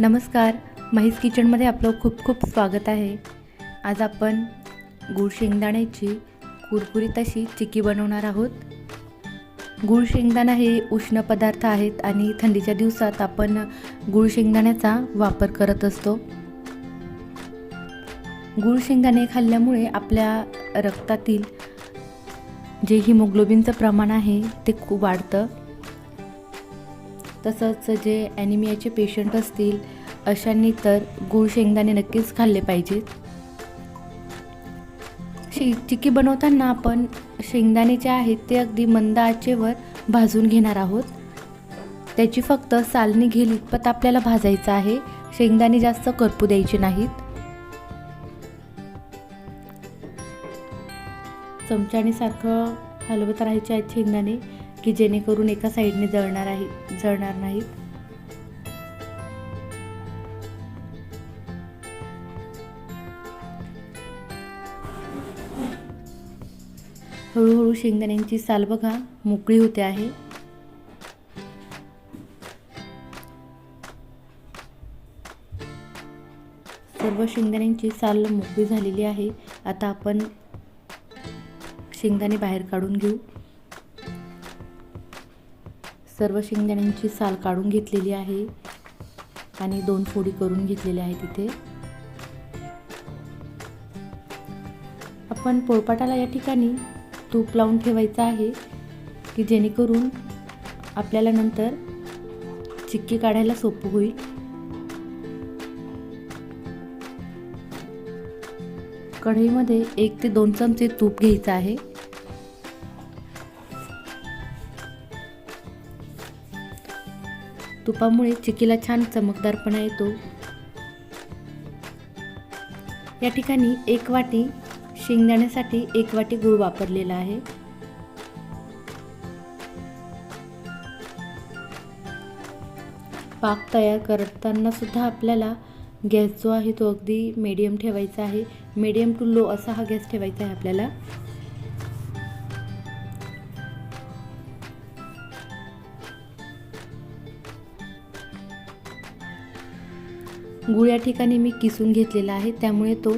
नमस्कार. महिस किचनमध्ये आपलं खूप खूप स्वागत आहे. आज आपण गूळ शेंगदाण्याची कुरकुरीत अशी चिकी बनवणार आहोत. गूळ शेंगदाणा हे उष्ण पदार्थ आहेत आणि थंडीच्या दिवसात आपण गूळ शेंगदाण्याचा वापर करत असतो. गूळ शेंगदाणे खाल्ल्यामुळे आपल्या रक्तातील जे हिमोग्लोबिनचं प्रमाण आहे ते खूप वाढतं. तसंच जे ॲनिमियाचे पेशंट असतील अशांनी तर गूळ शेंगदाणे नक्कीच खाल्ले पाहिजेत. शे चिक्की बनवताना आपण शेंगदाणे जे आहेत ते अगदी मंद आचेवर भाजून घेणार आहोत. त्याची फक्त सालनी घेईल इतपत आपल्याला भाजायचं आहे. शेंगदाणे जास्त करपू द्यायचे नाहीत. चमच्याने सारखं हलवत राहायचे आहेत शेंगदाणे. की जेणेकरून एका साईडने जळणार आहे जळणार नाहीत. हळूहळू शेंगदाण्यांची साल बघा मोकळी होते आहे. सर्व शेंगदाण्यांची साल मोकळी झालेली आहे. आता आपण शेंगदाणे बाहेर काढून घेऊ. सर्व शेंगदाण्यांची साल काढून घेतलेली आहे आणि दोन फोडी करून घेतलेल्या आहेत तिथे आपण पोळपाटाला या ठिकाणी तूप लावून ठेवायचं आहे की जेणेकरून आपल्याला नंतर चिक्की काढायला सोपं होईल. कढईमध्ये एक ते दोन चमचे तूप घ्यायचं आहे. तुपामुळे चिकीला छान चमकदारपणा येतो. या ठिकाणी एक वाटी शेंगदाण्यासाठी एक वाटी गूळ वापरलेला आहे. पाक तयार करताना सुद्धा आपल्याला गॅस जो आहे तो अगदी मीडियम ठेवायचा आहे. मीडियम टू लो असा हा गॅस ठेवायचा आहे आपल्याला. गुळ या ठिकाणी मी किसून घेतलेला आहे त्यामुळे तो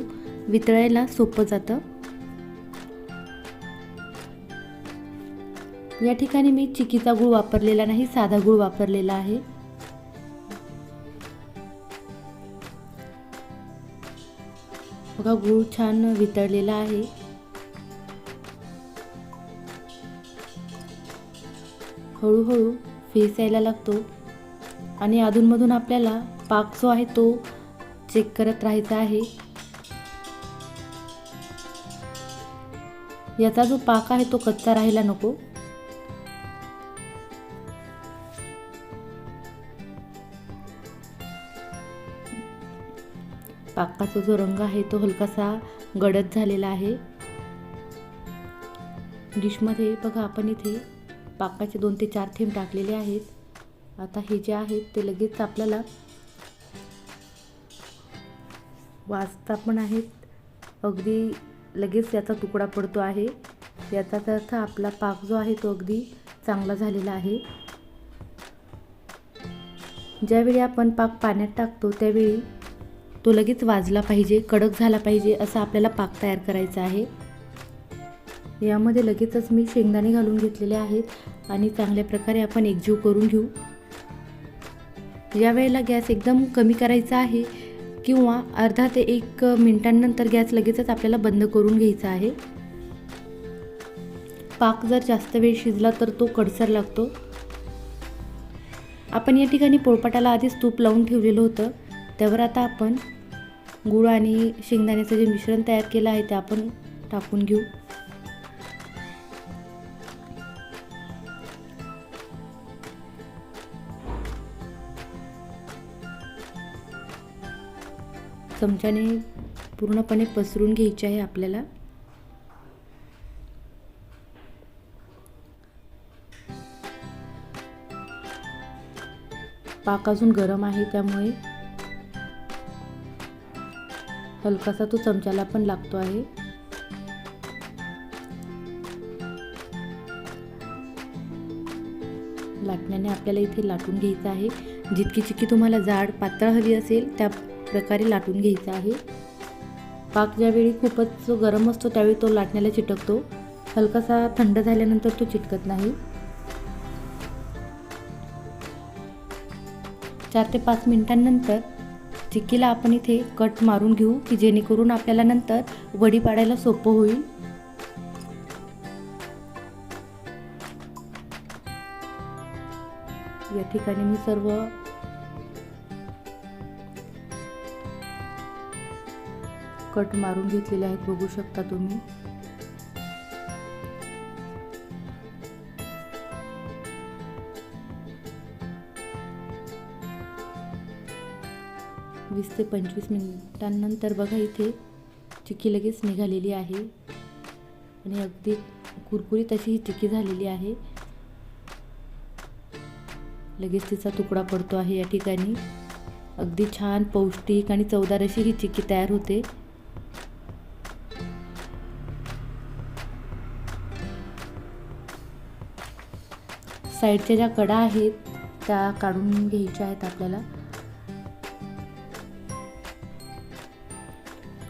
वितळायला सोपं जातं. या ठिकाणी मी चिकीचा गूळ वापरलेला नाही साधा गूळ वापरलेला आहे. बघा गूळ छान वितळलेला आहे. हळूहळू फेस यायला लागतो आणि अधूनमधून आपल्याला पाक जो आहे तो चेक करत राहायचा आहे. याचा जो पाक आहे तो कच्चा राहायला नको. पाकाचा जो रंग आहे तो हलकासा गडद झालेला आहे. डिशमध्ये बघा आपण इथे पाकाचे दोन ते चार थेंब टाकलेले आहेत. आता हे जे आहेत ते लगेच आपल्याला वाजता पण आहेत. अगदी लगेच याचा तुकडा पडतो आहे. याचाच अर्थ आपला पाक जो आहे तो अगदी चांगला झालेला आहे. ज्यावेळी आपण पाक पाण्यात टाकतो त्यावेळी तो लगेच वाजला पाहिजे कडक झाला पाहिजे असा आपल्याला पाक तयार करायचा आहे. यामध्ये लगेचच मी शेंगदाणे घालून घेतलेले आहेत आणि चांगल्या प्रकारे आपण एकजीव करून घेऊ. यावेळेला गॅस एकदम कमी करायचा आहे किंवा अर्धा ते एक मिनिटांनंतर गॅस लगेचच आपल्याला बंद करून घ्यायचा आहे. पाक जर जास्त वेळ शिजला तर तो कडसर लागतो. आपण या ठिकाणी पोळपाटाला आधीच तूप लावून ठेवलेलं होतं. त्यावर आता आपण गूळ आणि शेंगदाण्याचं जे मिश्रण तयार केलं आहे ते आपण टाकून घेऊ. चमच्याने पूर्णपणे पसरून घ्यायचे आहे आपल्याला. पाक अजून गरम आहे त्यामुळे हलकासा तो चमच्याला पण लागतो आहे. लाटण्याने आपल्याला इथे लाटून घ्यायचं आहे. जितकी चिक्की तुम्हाला जाड पातळ हवी असेल त्या प्रकारे लाटून घ्यायचा आहे. पाक ज्यावेळी खूपच जो गरम असतो त्यावेळी तो लाटण्याला चिटकतो. हलकासा थंड झाल्यानंतर तो चिटकत नाही. चार ते पाच मिनिटांनंतर चिक्कीला आपण इथे कट मारून घेऊ की जेणेकरून आपल्याला नंतर वडी पाडायला सोपं होईल. या ठिकाणी मी सर्व कट मारून घेतलेले आहेत बघू शकता तुम्ही. वीस ते पंचवीस मिनिटांनंतर बघा इथे चिक्की लगेच निघालेली आहे. आणि अगदी कुरकुरीत अशी ही चिक्की झालेली आहे. लगेच तिचा तुकडा पडतो आहे या ठिकाणी. अगदी छान पौष्टिक आणि चवदार अशी ही चिक्की तयार होते. साईडच्या ज्या कडा आहेत त्या काढून घ्यायच्या आहेत आपल्याला.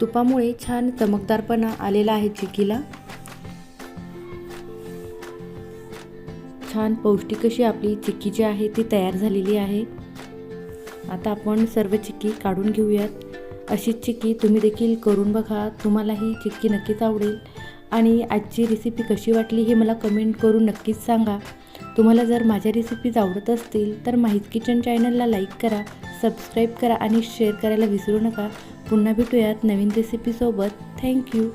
तुपामुळे छान चमकदारपणा आलेला आहे चिक्कीला. छान पौष्टिक अशी आपली चिक्की जी आहे ती तयार झालेली आहे. आता आपण सर्व चिक्की काढून घेऊयात. अशीच चिक्की तुम्ही देखील करून बघा तुम्हाला ही चिक्की नक्कीच आवडेल. आणि आजची रेसिपी कशी वाटली हे मला कमेंट करून नक्कीच सांगा. तुम्हाला जर माझ्या रेसिपीज आवडत असतील तर माहीत किचन चॅनलला लाईक करा सबस्क्राईब करा आणि शेअर करायला विसरू नका. पुन्हा भेटूयात नवीन रेसिपीसोबत थँक्यू